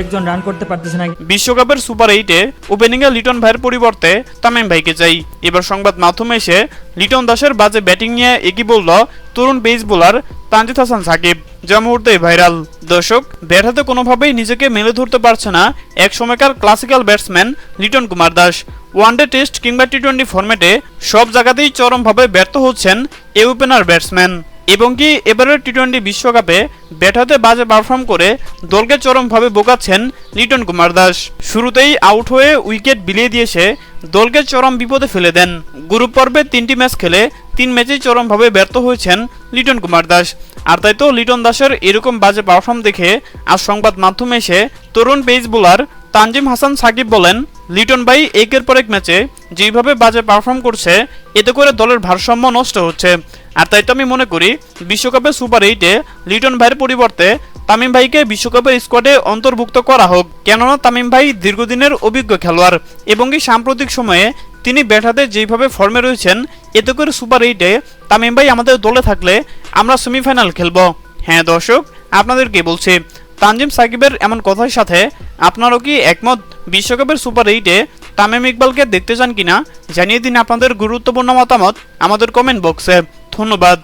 একজন রান করতে পারতেছে না। বিশ্বকাপের সুপার এইটে ওপেনিংয়ে লিটন ভাইয়ের পরিবর্তে তামিম ভাইকে চাই। এবার সংবাদ মাধ্যমে এসে লিটন দাসের বাজে ব্যাটিং নিয়ে একই বলল তরুণ পেস বোলার তানজিদ হাসান সাকিব। যা মুহূর্তে ভাইরাল দর্শক ব্যাট হাতে কোনোভাবেই নিজেকে মেলে ধরতে পারছে না এক সময়কার classical batsman Liton Kumar Das. One day test কিংবা টি টোয়েন্টি ফরম্যাটে সব জায়গাতেই চরমভাবে ব্যর্থ হচ্ছেন এ ওপেনার ব্যাটসম্যান এবং কি এবারের টি টোয়েন্টি বিশ্বকাপে ব্যাট হাতে বাজে পারফর্ম করে দলকে চরমভাবে বোকাচ্ছেন লিটন কুমার দাস শুরুতেই আউট হয়ে উইকেট বিলিয়ে দিয়েছে দলকে চরম বিপদে ফেলে দেন। গ্রুপ পর্বে তিনটি ম্যাচ খেলে তিন ম্যাচেই চরমভাবে ব্যর্থ হয়েছেন লিটন কুমার দাস আর তাই তো লিটন দাসের এরকম বাজে পারফর্ম দেখে আজ সংবাদ মাধ্যমে এসে তরুণ পেস বোলার তানজিম হাসান সাকিব বলেন লিটন ভাই, একের পর এক ম্যাচে যেভাবে বাজে পারফর্ম করছে, এতে করে দলের ভারসাম্য নষ্ট হচ্ছে। আর তাই তো আমি মনে করি, বিশ্বকাপে সুপার এইটে লিটন ভাইয়ের পরিবর্তে তামিম ভাইকে বিশ্বকাপের স্কোয়াডে অন্তর্ভুক্ত করা হোক। কেননা তামিম ভাই দীর্ঘদিনের অভিজ্ঞ খেলোয়াড় এবং এই সাম্প্রতিক সময়ে তিনি ব্যাট হাতে যেভাবে ফর্মে রয়েছেন, এতে করে সুপার এইটে তামিম ভাই আমাদের দলে থাকলে আমরা সেমিফাইনাল খেলব। হ্যাঁ দর্শক আপনাদেরকে বলছি, তানজিম সাকিবের এমন কথার সাথে আপনারও কি একমত? বিশ্বকাপের সুপার এইটে তামিম ইকবালকে দেখতে চান কিনা জানিয়ে দিন আপনাদের গুরুত্বপূর্ণ মতামত আমাদের কমেন্ট বক্সে ধন্যবাদ।